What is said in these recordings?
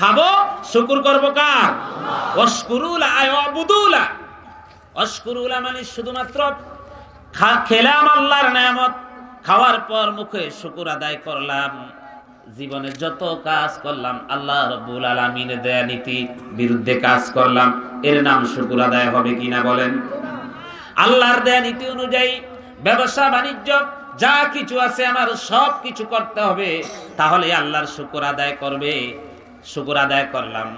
খাব? শুকুর করব কার? অস্কুরুলা আয় অস্কুরুলা মানে শুধুমাত্র খেলাম আল্লাহর নেয়ামত, খাওয়ার পর মুখে শুকুর আদায় করলাম। জীবনে যত কাজ করলাম, আল্লাহ রব্বুল আলমিনের দেয়া নীতি বিরুদ্ধে কাজ করলাম। এর নাম শুকুর আদায় হবে কিনা বলেন? আল্লাহর দেয়া নীতি অনুযায়ী ব্যবসা, বাণিজ্য, যা কিছু আছে আমার সব কিছু করতে হবে। তাহলে আল্লাহর শুকুর আদায় করবে। শুকুর আদায় করলাম,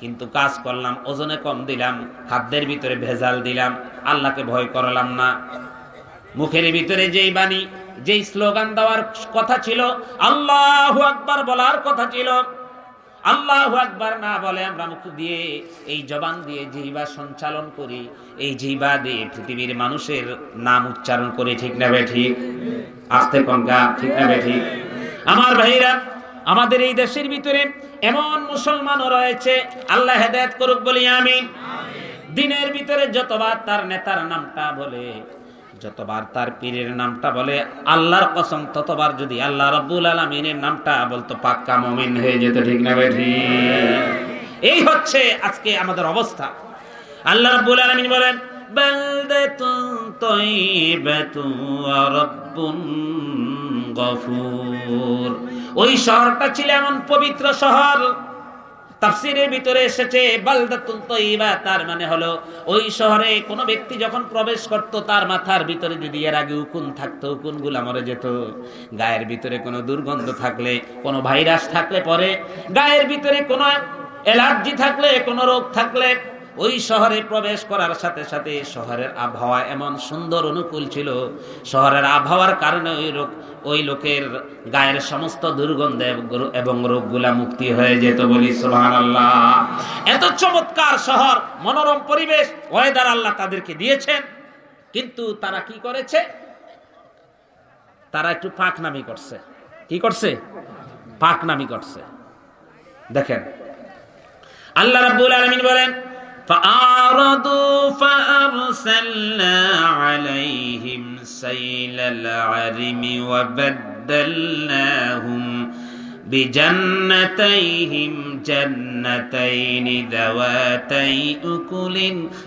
কিন্তু কাজ করলাম, ওজনে কম দিলাম, খাদ্যের ভিতরে ভেজাল দিলাম, আল্লাহকে ভয় করলাম না। মুখের ভিতরে যেই বাণী, যেই স্লোগান দেওয়ার কথা ছিল, আল্লাহ আকবার বলার কথা ছিল। আল্লাহ আকবার না বলে আমরা মুখ দিয়ে এই জবান দিয়ে জিহ্বা সঞ্চালন করি, এই জিহ্বা দিয়ে পৃথিবীর মানুষের নাম উচ্চারণ করি, ঠিক না ঠিক? আস্তে কনকা ঠিক না ঠিক? আমার ভাইরা আমাদের এই দেশের ভিতরে এমন মুসলমানও রয়েছে, আল্লাহ হেদায়ত করুক বলি আমি দিনের ভিতরে যতবার তার নেতার নামটা বলে, যতবার তার পীরের নামটা বলে, আল্লাহর কসম ততবার যদি আল্লাহ রাব্বুল আলামিনের নামটা বলতো, পাক্কা মুমিন হয়ে যেত, ঠিক না বেঠি এই হচ্ছে আজকে আমাদের অবস্থা। আল্লাহ রাব্বুল আলামিন বলেন, বালদাতুন তাইবাতুন ওয়া রাব্বুন গফুর। ওই শহরটা ছিল এমন পবিত্র শহর। তাফসিরের ভিতরে এসেছে, বালদাতুন তৈবা, তার মানে হলো ওই শহরে কোনো ব্যক্তি যখন প্রবেশ করত, তার মাথার ভিতরে যদি এর আগে উকুন থাকতো, উকুনগুলা মরে যেত। গায়ের ভিতরে কোনো দুর্গন্ধ থাকলে, কোনো ভাইরাস থাকলে পরে, গায়ের ভিতরে কোনো অ্যালার্জি থাকলে, কোনো রোগ থাকলে ওই শহরে প্রবেশ করার সাথে সাথে শহরের আবহাওয়া এমন সুন্দর অনুকূল ছিল। শহরের আবহাওয়ার কারণে ওই রোগ, ওই লোকের গায়ের সমস্ত দুর্গন্ধ এবং- রোগগুলা মুক্তি হয়ে যেত বলি সুবহান আল্লাহ এত চমৎকার শহর, মনোরম পরিবেশ, ওয়েদার আল্লাহ তাদেরকে দিয়েছেন। কিন্তু তারা কি করেছে? তারা একটু পাকনামি করছে। কি করছে? পাকনামি করছে। দেখেন। আল্লাহ রাব্বুল আলামিন বলেন فأعرضوا فأرسلنا عليهم سيل العرم وبدلناهم بجنتيهم جنتين ذواتي أكل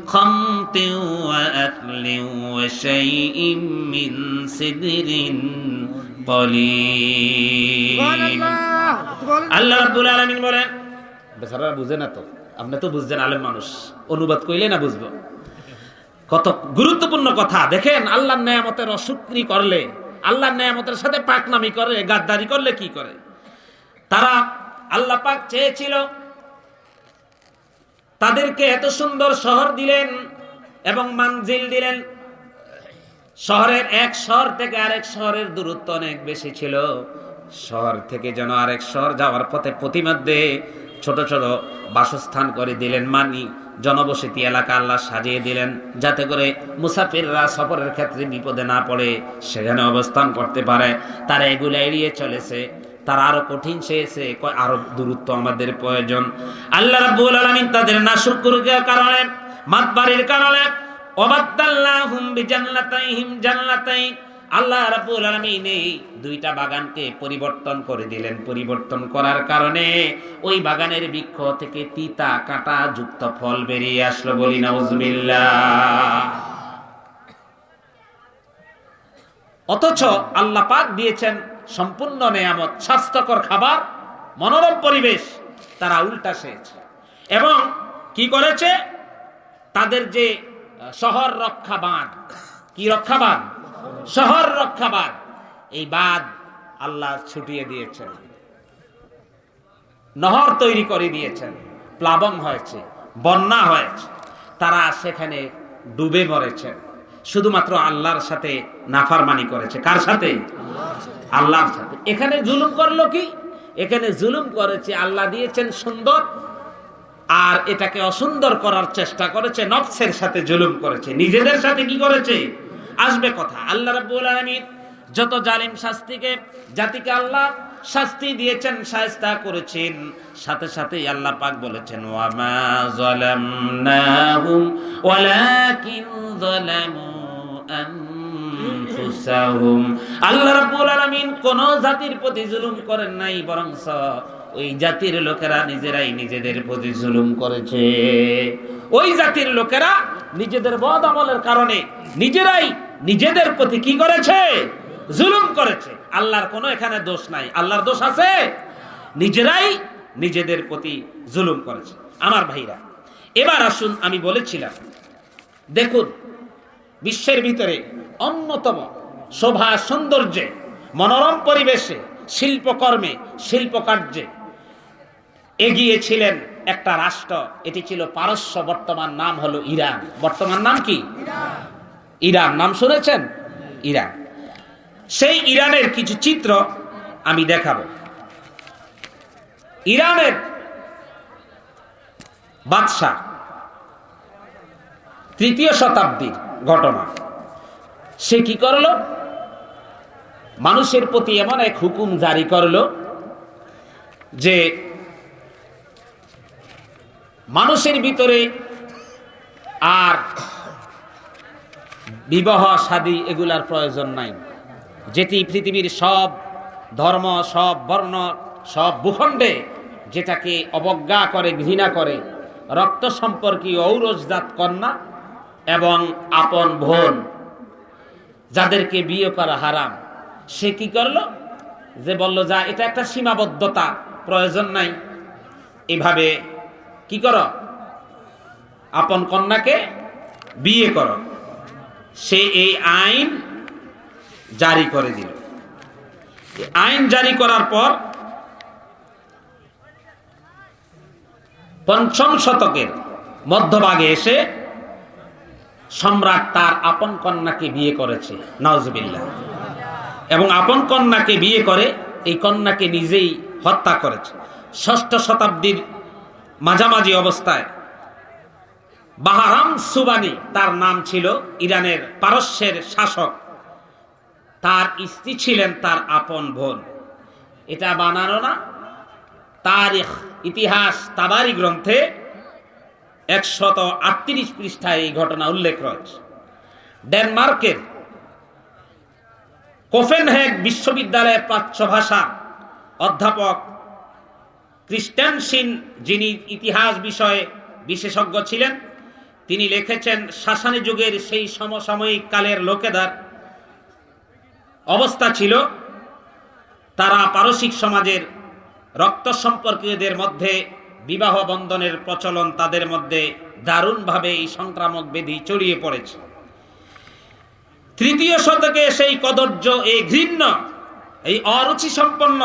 خمط وأكل وشيء من سدر قليل الله رب العالمين بولن بسرعة بوزنا تو আপনি তো বুঝছেন আলেম মানুষ। অনুবাদ কইলে না বুঝব। কত গুরুত্বপূর্ণ কথা। দেখেন, আল্লাহর নেয়ামতের অশুক্রি করলে আল্লাহ নেয়ামতের সাথে পাকনামি করে, গাদ্দারি করলে কি করে? তারা আল্লাহ পাক চেয়েছিল, তাদেরকে এত সুন্দর শহর দিলেন এবং মানজিল দিলেন। শহরের এক শহর থেকে আরেক শহরের দূরত্ব অনেক বেশি ছিল। শহর থেকে যেন আরেক শহর যাওয়ার পথে প্রতিমধ্যে ছোট ছোট বাসস্থান করে দিলেন মানি। জনবসতি এলাকা আল্লাহ সাজিয়ে দিলেন, যাতে করে মুসাফিররা সফরের ক্ষেত্রে বিপদে না পড়ে, সেখানে অবস্থান করতে পারে। তারা এগুলো এড়িয়ে চলেছে, তারা আরও কঠিন কয় আরও দূরত্ব আমাদের প্রয়োজন। আল্লাহ রাব্বুল আলামিন তাদের না নাশুকরির কারণে, মাতবাড়ির কারণে ওবাদ্দাল্লাহুম বিজান্নাতাইহিম জান্নাতাইন। আল্লাহ রাব্বুল আলামিন এই দুইটা বাগানকে পরিবর্তন করে দিলেন। পরিবর্তন করার কারণে ওই বাগানের বৃক্ষ থেকে তিতা কাঁটা যুক্ত ফল বেরিয়ে আসলো বলি, নাউজুবিল্লাহ। অথচ আল্লাহ পাক দিয়েছেন সম্পূর্ণ নেয়ামত, স্বাস্থ্যকর খাবার, মনোরম পরিবেশ, তারা উল্টা সেয়েছে এবং কি করেছে? তাদের যে শহর রক্ষা বাঁধ কি রক্ষা বাঁধ শহর রক্ষা বাঁধ এই বাদ আল্লাহ ছুটিয়ে দিয়েছেন। নহর তৈরি করে দিয়েছেন। প্লাবন হয়েছে, বন্যা হয়েছে। তারা সেখানে ডুবে মরেছেন শুধুমাত্র আল্লাহর সাথে নাফারমানি করেছে। কার সাথে? আল্লাহর সাথে। এখানে জুলুম করল কি? এখানে জুলুম করেছে, আল্লাহ দিয়েছেন সুন্দর। আর এটাকে অসুন্দর করার চেষ্টা করেছে, নফসের সাথে জুলুম করেছে। নিজেদের সাথে কি করেছে? আসবে কথা। আল্লাহ রাব্বুল আলামিন যত জালিম শাস্তিকে, জাতিকে আল্লাহ শাস্তি দিয়েছেন, শায়েস্তা করেছেন, সাথে সাথে আল্লাহ পাক বলেছেন, ওয়ামা যালামনাহুম ওয়ালাকিন যালামু আনফুসাহুম। আল্লাহ রাব্বুল আলামিন কোন জাতির প্রতি জুলুম করেন নাই বরং ওই জাতির লোকেরা নিজেরাই নিজেদের প্রতি জুলুম করেছে। ওই জাতির লোকেরা নিজেদের বদ আমলের কারণে নিজেরাই নিজেদের প্রতি কি করেছে? জুলুম করেছে। আল্লাহর কোনো এখানে দোষ নাই। আল্লাহর দোষ আছে? নিজেরাই নিজেদের প্রতি জুলুম করেছে। আমার ভাইরা, এবার আসুন আমি বলেছিলাম, দেখুন, বিশ্বের ভিতরে অন্যতম শোভা সৌন্দর্যে, মনোরম পরিবেশে, শিল্পকর্মে, শিল্পকার্যে এগিয়ে ছিলেন একটা রাষ্ট্র। এটি ছিল পারস্য বর্তমান নাম হলো ইরান। বর্তমান নাম কি? ইরান। নাম শুনেছেন? ইরান। সেই ইরানের কিছু চিত্র আমি দেখাবো। ইরানের বাদশাহ তৃতীয় শতাব্দীর ঘটনা। সে কি করল? মানুষের প্রতি এমন এক হুকুম জারি করল যে মানুষের ভিতরে আর বিবাহ, শাদী এগুলার প্রয়োজন নাই। যেটি পৃথিবীর সব ধর্ম, সব বর্ণ, সব ভূখণ্ডে যেটাকে অবজ্ঞা করে, ঘৃণা করে, রক্ত সম্পর্কীয় ঔরসজাত কন্যা এবং আপন বোন, যাদেরকে বিয়ে করা হারাম। সে কি করল? যে বলল, যা, এটা একটা সীমাবদ্ধতা, প্রয়োজন নাই। এভাবে কি কর? আপন কন্যাকে বিয়ে কর। সে এই আইন জারি করে দিল। আইন জারি করার পর পঞ্চম শতকের মধ্যভাগে এসে সম্রাট তার আপন কন্যাকে বিয়ে করেছে নওয়াজবিল্লাহ এবং আপন কন্যাকে বিয়ে করে এই কন্যাকে নিজেই হত্যা করেছে। ষষ্ঠ শতাব্দীর মাঝামাঝি অবস্থায়। বাহারাম সুবানি, তার নাম ছিল ইরানের পারস্যের শাসক। তার স্ত্রী ছিলেন তার আপন বোন। এটা বানানো না। তার ইতিহাস, তাবারি গ্রন্থে একশত আটত্রিশ পৃষ্ঠায় এই ঘটনা উল্লেখ রয়েছে। ডেনমার্কের কোফেনহেগ বিশ্ববিদ্যালয়ের প্রাচ্য ভাষা অধ্যাপক ক্রিস্টেনসিন যিনি ইতিহাস বিষয়ে বিশেষজ্ঞ ছিলেন, তিনি লিখেছেন, শাসানি যুগের সেই সমসাময়িক কালের লোকেদার অবস্থা ছিল, তারা পারসিক সমাজের রক্ত সম্পর্কীয়দের মধ্যে বিবাহ বন্ধনের প্রচলন তাদের মধ্যে দারুণভাবে এই সংক্রামক ব্যাধি ছড়িয়ে পড়েছে। তৃতীয় শতকে সেই কদর্য এই ঘৃণ্য, এই অরুচি সম্পন্ন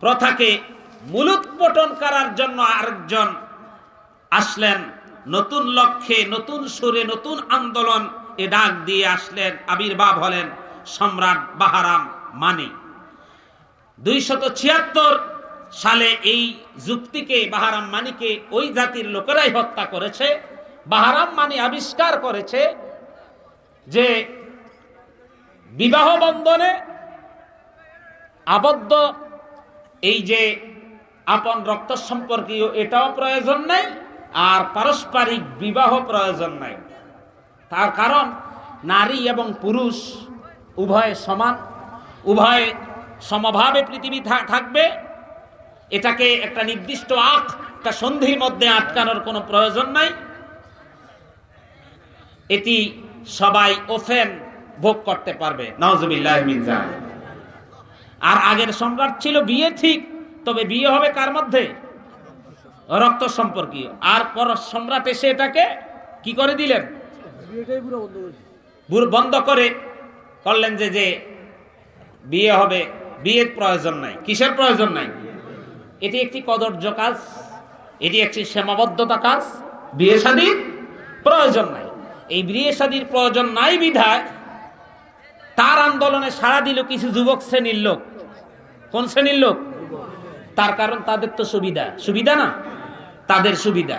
প্রথাকে মূলোৎপটন করার জন্য আরেকজন আসলেন। নতুন লক্ষ্যে, নতুন সুরে, নতুন আন্দোলন এ ডাক দিয়ে আসলেন আবির্ভাব হলেন সম্রাট বাহারাম মানি। দুইশত ছিয়াত্তর সালে এই যুক্তিকে, বাহারাম মানিকে ওই জাতির লোকেরাই হত্যা করেছে। বাহারাম মানি আবিষ্কার করেছে যে বিবাহ বন্ধনে আবদ্ধ এই যে আপন রক্ত সম্পর্কীয় এটাও প্রয়োজন নাই, আর পারস্পরিক বিবাহ প্রয়োজন নাই। তার কারণ, নারী এবং পুরুষ উভয় সমান, উভয় সমভাবে পৃথিবী থাকবে। এটাকে একটা নির্দিষ্ট আখ, একটা সন্ধির মধ্যে আটকানোর কোনো প্রয়োজন নাই। এটি সবাই ওফেন ভোগ করতে পারবে জালিক। আর আগের সম্রাট ছিল বিয়ে ঠিক তবে বিয়ে হবে কার মধ্যে? রক্ত সম্পর্কীয়। আর পর সম্রাট এসে এটাকে কি করে দিলেন? বন্ধ করে করলেন যে যে বিয়ে হবে বিয়ের প্রয়োজন নাই। কিসের প্রয়োজন নাই? এটি একটি কদর্য কাজ এটি একটি সীমাবদ্ধতা কাজ বিয়ে শাদীর প্রয়োজন নাই। এই বিয়ে শাদীর প্রয়োজন নাই বিধায় তার আন্দোলনে সাড়া দিল কিছু যুবক শ্রেণির লোক। কোন শ্রেণির লোক? তার কারণ তাদের তো সুবিধা। সুবিধা না? তাদের সুবিধা।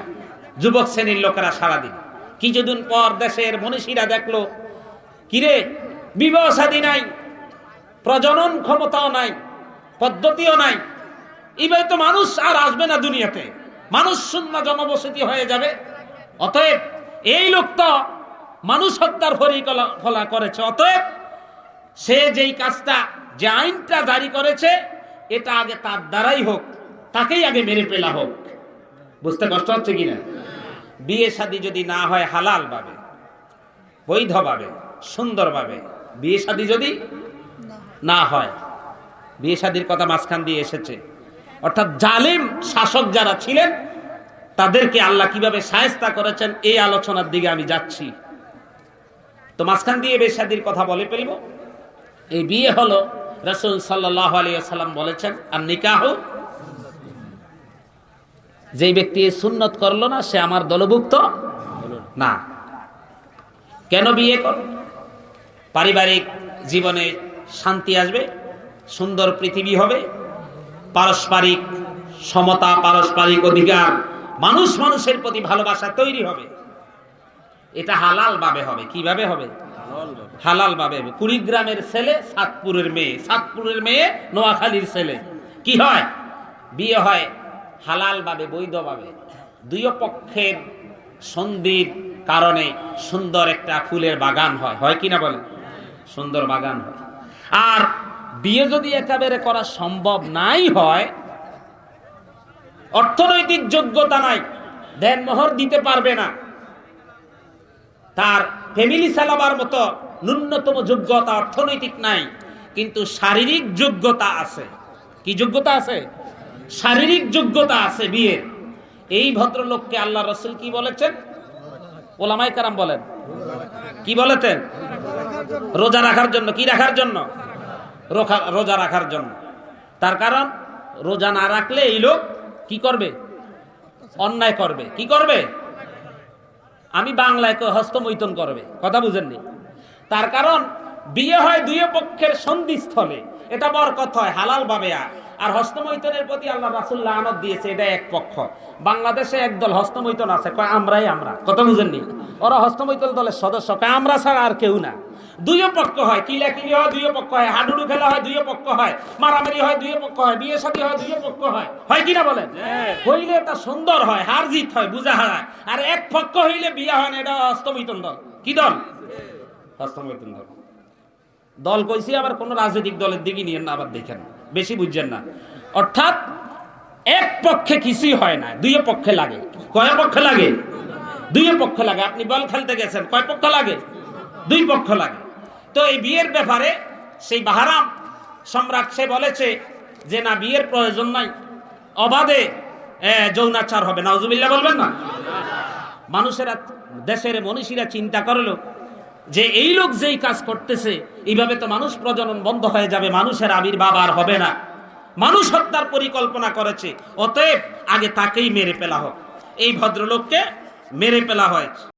যুবক শ্রেণির লোকেরা সারাদিন। কিছুদিন পর দেশের মনীষীরা দেখল, কিরে বিবাহ নাই, প্রজনন ক্ষমতাও নাই, পদ্ধতিও নাই। এবার তো মানুষ আর আসবে না দুনিয়াতে। মানুষ শূন্য জনবসতি হয়ে যাবে। অতএব এই লোক তো মানুষ হত্যার পরিকল্পনা করেছে। অতএব সে যেই কাজটা, যে আইনটা জারি করেছে এটা আগে তার দ্বারাই হোক, তাকেই আগে মেরে পেলা হোক। বুঝতে কষ্ট হচ্ছে কিনা? বিয়ে শাদী যদি না হয় হালাল ভাবে, বৈধভাবে, সুন্দরভাবে বিয়ে শাদী যদি না হয়, বিয়ে শাদীর কথা মাঝখান দিয়ে এসেছে। অর্থাৎ জালিম শাসক যারা ছিলেন, তাদেরকে আল্লাহ কীভাবে সায়স্তা করেছেন এই আলোচনার দিকে আমি যাচ্ছি। তো মাঝখান দিয়ে বিয়ে শাদীর কথা বলে ফেলব। এই বিয়ে হলো রসুল সাল্লাহ আলিয়াল্লাম বলেছেন আর নিকাহ যেই ব্যক্তি সুন্নত করল না, সে আমার দলভুক্ত না। কেন বিয়ে কর? পারিবারিক জীবনে শান্তি আসবে, সুন্দর পৃথিবী হবে, পারস্পরিক সমতা, পারস্পরিক অধিকার, মানুষ মানুষের প্রতি ভালোবাসা তৈরি হবে। এটা হালাল ভাবে হবে। কীভাবে হবে? হালাল ভাবে। কুড়িগ্রামের ছেলে সাতপুরের মেয়ে। সাতপুরের মেয়ে নোয়াখালীর ছেলে। কি হয়? বিয়ে হয় হালাল ভাবে বৈধভাবে দুই পক্ষের সন্ধির কারণে সুন্দর একটা ফুলের বাগান হয়। হয় কিনা বলেন? সুন্দর বাগান হয়। আর বিয়ে যদি একেবারে করা সম্ভব নাই হয়, অর্থনৈতিক যোগ্যতা নাই, দেন মোহর দিতে পারবে না। তার ফ্যামিলি চালাবার মতো ন্যূনতম যোগ্যতা অর্থনৈতিক নাই, কিন্তু শারীরিক যোগ্যতা আছে। কি যোগ্যতা আছে? শারীরিক যোগ্যতা আছে বিয়ের। এই ভদ্রলোককে আল্লাহ রসুল কি বলেছেন? ওলামাই কারাম বলেন। কি বলেছেন? রোজা রাখার জন্য। কি রাখার জন্য? রোজা রাখার জন্য। তার কারণ, রোজা না রাখলে এই লোক কি করবে? অন্যায় করবে। কি করবে? আমি বাংলায় কই হস্তমৈথন করবে, কথা বুঝেননি? তার কারণ, বিয়ে হয় দুই পক্ষের সন্ধিস্থলে, এটা বরকত হয় হালাল ভাবে আর আর হস্তমৈথনের প্রতি আল্লাহ রাসুল্লাহ আনদ দিয়েছে, এটা এক পক্ষ। বাংলাদেশে একদল হস্তমৈথন আছে, কয় আমরাই আমরা, কথা বুঝেননি? ওরা হস্তমৈথন দলের সদস্য, কয় আমরা ছাড়া আর কেউ না। দুই পক্ষ হয় কিলাকিলি হয় দুই পক্ষ হয় হাডুডু খেলা হয় দুই পক্ষ হয় মারামারি হয় দুই পক্ষ হয় বিয়ে শাদী হয় দুই পক্ষ হয়। হয় কিনা বলেন? হইলে এটা সুন্দর হয় হার জিত হয় বুঝা হারায় আর এক পক্ষ হইলে বিয়ে হয় না এটা হস্তমৈথন দল। কি দল? হস্তমৈথন দল। দল কইছি আবার কোন রাজনৈতিক দলের দিকে নিয়ে না আবার দেখেন। বেশি বুঝছেন না। অর্থাৎ এক পক্ষে কিছুই হয় না দুই পক্ষে লাগে। কয় পক্ষে লাগে? দুই পক্ষ লাগে। আপনি বল খেলতে গেছেন কয় পক্ষ লাগে? দুই পক্ষ লাগে। তো এই বিয়ের ব্যাপারে সেই বাহারাম সম্রাট সে বলেছে যে, না, বিয়ের প্রয়োজন নাই। অবাধে যৌনাচার হবে। নাউজুবিল্লাহ বলবেন না? মানুষেরা, দেশের মনীষীরা চিন্তা করল যে, এই লোক যেই কাজ করতেছে, এইভাবে তো মানুষ প্রজনন বন্ধ হয়ে যাবে, মানুষের আবির্ভাব আর হবে না। মানুষ হত্যার পরিকল্পনা করেছে, অতএব আগে তাকেই মেরে ফেলা হোক। এই ভদ্রলোককে মেরে ফেলা হয়